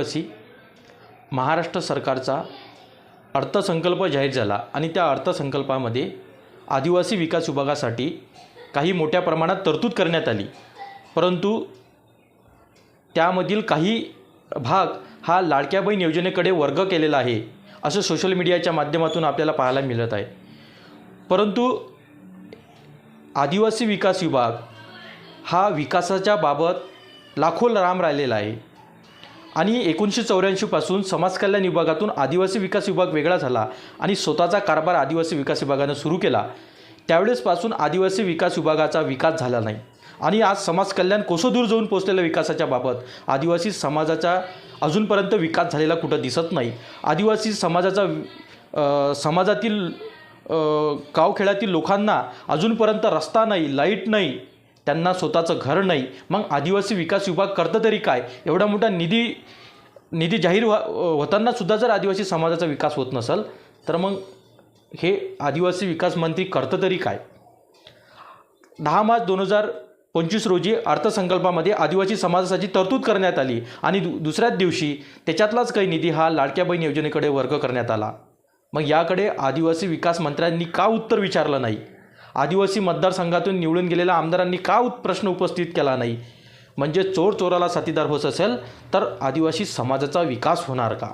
अशी महाराष्ट्र सरकारचा अर्थसंकल्प जाहीर झाला आणि त्या अर्थसंकल्पामध्ये आदिवासी विकास विभागासाठी काही मोठ्या प्रमाणात तरतूद करण्यात आली. परंतु त्यामधील काही भाग हा लाडक्या बहीण योजनेकडे वर्ग केलेला आहे असं सोशल मीडियाच्या माध्यमातून आपल्याला पाहायला मिळत आहे. परंतु आदिवासी विकास विभाग हा विकासाच्या बाबत लाखो राम राहिलेला आहे. आणि एकोणीसशे चौऱ्याऐंशीपासून समाज कल्याण विभागातून आदिवासी विकास विभाग वेगळा झाला आणि स्वतःचा कारभार आदिवासी विकास विभागानं सुरू केला. त्यावेळेसपासून आदिवासी विकास विभागाचा विकास झाला नाही. आणि आज समाज कल्याण कोसोदूर जाऊन पोचलेल्या विकासाच्या बाबत आदिवासी समाजाचा अजूनपर्यंत विकास झालेला कुठं दिसत नाही. आदिवासी समाजाचा समाजातील गावखेड्यातील लोकांना अजूनपर्यंत रस्ता नाही लाइट नाही त्यांना स्वतःचं घर नाही. मग आदिवासी विकास विभाग करतं तरी काय? एवढा मोठा निधी निधी जाहीर व्हा होतानासुद्धा जर आदिवासी समाजाचा विकास होत नसेल तर मग हे आदिवासी विकास मंत्री करतं तरी काय? दहा मार्च दोन हजार पंचवीस रोजी अर्थसंकल्पामध्ये आदिवासी समाजासाठी तरतूद करण्यात आली आणि दु दुसऱ्याच दिवशी त्याच्यातलाच काही निधी हा लाडक्या बहीण योजनेकडे वर्ग करण्यात आला. मग याकडे आदिवासी विकास मंत्र्यांनी का उत्तर विचारलं नाही? आदिवासी मतदारसंघातून निवडून गेलेल्या आमदारांनी का उत् प्रश्न उपस्थित केला नाही? म्हणजे चोर चोराला साथीदार होत असेल तर आदिवासी समाजाचा विकास होणार का?